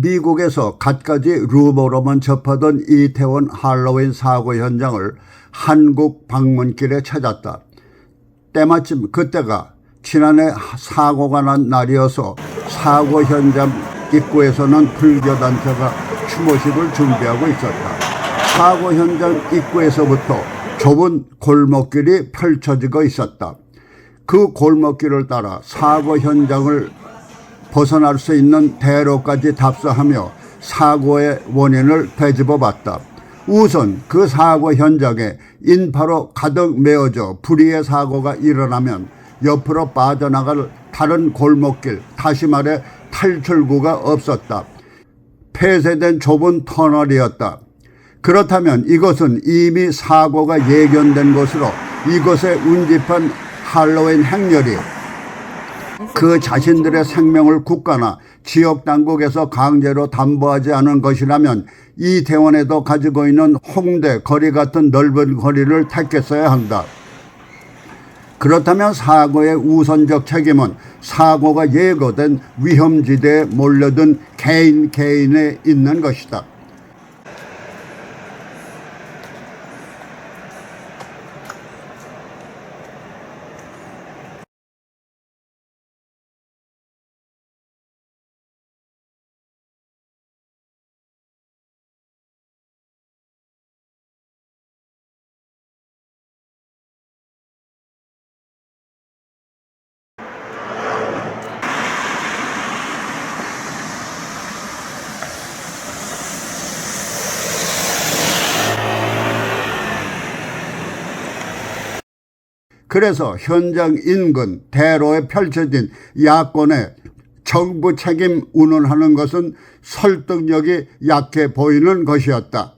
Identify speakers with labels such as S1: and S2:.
S1: 미국에서 갖가지 루머로만 접하던 이태원 할로윈 사고 현장을 한국 방문길에 찾았다. 때마침 그때가 지난해 사고가 난 날이어서 사고 현장 입구에서는 불교단체가 추모식을 준비하고 있었다. 사고 현장 입구에서부터 좁은 골목길이 펼쳐지고 있었다. 그 골목길을 따라 사고 현장을 벗어날 수 있는 대로까지 답사하며 사고의 원인을 되짚어 봤다. 우선 그 사고 현장에 인파로 가득 메워져 불의의 사고가 일어나면 옆으로 빠져나갈 다른 골목길, 다시 말해 탈출구가 없었다. 폐쇄된 좁은 터널이었다. 그렇다면 이것은 이미 사고가 예견된 것으로 이곳에 운집한 할로윈 행렬이 그 자신들의 생명을 국가나 지역 당국에서 강제로 담보하지 않은 것이라면 이태원에도 가지고 있는 홍대 거리 같은 넓은 거리를 택했어야 한다. 그렇다면 사고의 우선적 책임은 사고가 예고된 위험지대에 몰려든 개인 개인에 있는 것이다. 그래서 현장 인근 대로에 펼쳐진 야권의 정부 책임 운운하는 것은 설득력이 약해 보이는 것이었다.